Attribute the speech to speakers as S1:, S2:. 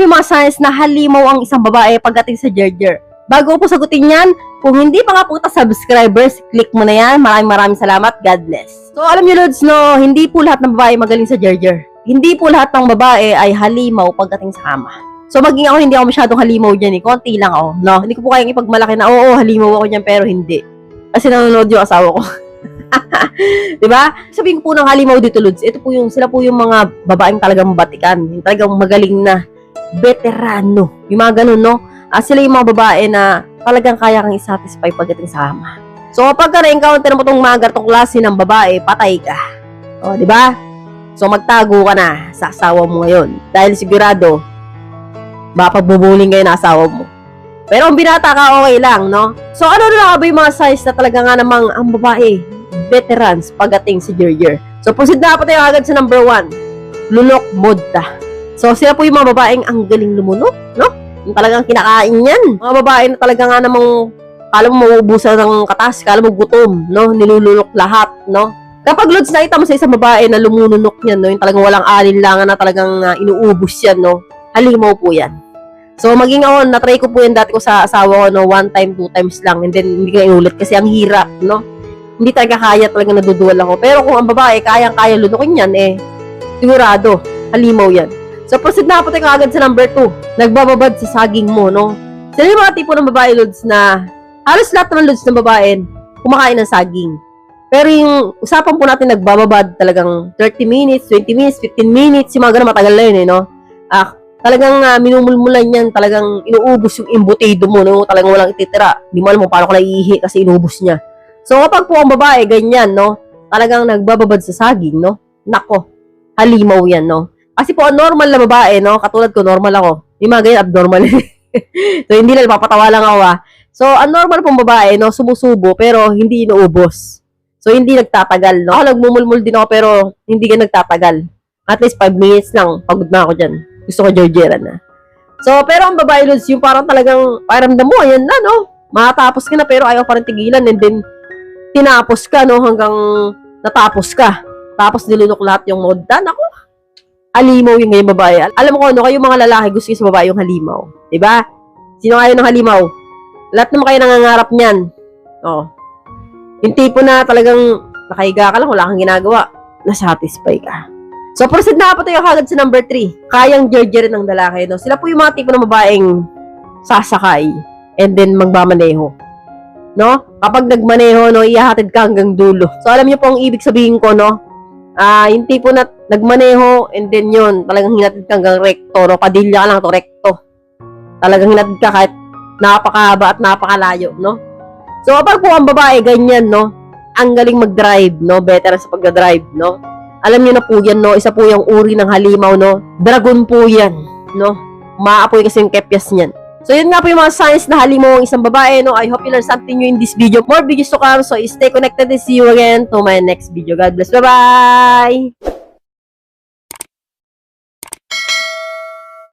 S1: yung mga signs na halimaw ang isang babae pagdating sa Gerger? Bago po sagutin yan, kung hindi pa nga po kita subscribers, click mo na yan. Maraming maraming salamat. God bless. So, alam niyo, Lods, no, hindi po lahat ng babae magaling sa Gerger. Hindi po lahat ng babae ay halimaw pagdating sa kama. So, maging ako, hindi ako masyadong halimaw dyan eh. Konti lang ako, no? Hindi ko po kayang ipagmalaki na, oo, halimaw ako dyan, pero hindi. Kasi nanonood yung asawa ko. 'Di ba? Sabihin ko po ng halimaw dito, Lods. Ito po yung sila po yung mga babaeng talagang batikan, yung talagang magaling na veterano. Yung mga ganun, no? Ah, sila yung mga babae na talagang kaya kang i-satisfy pagdating sa ama. So, kapag ka na-encounter mo tong mga ganitong klase ng babae, patay ka. O, di ba? So, magtago ka na sa asawa mo ngayon. Dahil sigurado, baka pagbubuling kayo ng asawa mo. Pero kung binata ka, okay lang, no? So, ano na ba yung mga size na talaga nga namang ang babae, veterans, pagdating si Gerger? So, proceed na po tayo agad sa number one. Lunok Modta. So, sila po yung mga babaeng ang galing lumunok, no? Yung talagang kinakain yan. Mga babae na talaga nga namang kala mo mauubusan ng katas, kala mo gutom, no? Nilulunok lahat, no? Kapag lods nakita mo sa isang babae na lumununok yan, no? Yung talagang walang alinlangan na talagang uh, inuubos yan, no? Halimaw po yan. So, maging ako, na-try ko po yan dati ko sa asawa ko, no? One time, two times lang. And then, hindi ko inulit kasi ang hirap, no? Hindi talaga kaya, talaga naduduwal ako. Pero kung ang babae, kayang-kaya lunukin yan, eh, sigurado, halimaw yan. So, proceed na po tayo agad sa number 2. Nagbababad sa saging mo, no? Sila yung mga tipo ng babae, Lods, na halos lahat naman, Lods, ng babae, kumakain ng saging. Pero yung usapan po natin nagbababad talagang 30 minutes, 20 minutes, 15 minutes, yung mga ganun matagal na yun, eh, no? Ah, talagang uh, minumulmulan yan, talagang inuubos yung imbutido mo, no? Talagang walang ititira. Hindi mo alam kung paano ko naiihi kasi inubos niya. So, kapag po ang babae, ganyan, no? Talagang nagbababad sa saging, no? Nako, halimaw yan, no? Kasi po, normal na babae, no? Katulad ko, normal ako. Yung mga ganyan, abnormal. so, hindi lang, papatawa lang ako, ah. So, ang normal pong babae, no? Sumusubo, pero hindi inuubos. So, hindi nagtatagal, no? Ako, nagmumulmul din ako, pero hindi ka nagtatagal. At least 5 minutes lang, pagod na ako dyan. Gusto ko Georgiera na. So, pero ang babae, Lods, yung parang talagang, pakiramdam mo, ayan na, no? Makatapos ka na, pero ayaw pa rin tigilan. And then, tinapos ka, no? Hanggang natapos ka. Tapos, nilunok lahat yung moddan. Ako, halimaw yung ngayon babae. Al- Alam ko, no? Kayo mga lalaki, gusto yung sa babae yung halimaw. ba? Sino kayo ng halimaw? Lahat naman kayo nangangarap niyan. Oh. Yung tipo na talagang nakahiga ka lang, wala kang ginagawa. Na-satisfy ka. So, proceed na po tayo kagad sa number 3. Kayang jerjerin ng lalaki, no? Sila po yung mga tipo ng babaeng sasakay and then magmamaneho. No? Kapag nagmaneho, no, ihahatid ka hanggang dulo. So, alam niyo po ang ibig sabihin ko, no? Ah, yung tipo na nagmaneho and then yun, talagang hinatid ka hanggang rekto, no? Padilya ka lang to, rekto. Talagang hinatid ka kahit napakahaba at napakalayo, no? So, kapag po ang babae, ganyan, no? Ang galing mag-drive, no? Better sa pagdadrive, no? Alam niyo na po yan, no? Isa po yung uri ng halimaw, no? Dragon po yan, no? Maapoy kasi yung kepyas niyan. So, yun nga po yung mga signs na halimaw ang isang babae, no? I hope you learned something new in this video. More videos to come, so stay connected and see you again to my next video. God bless. Bye-bye!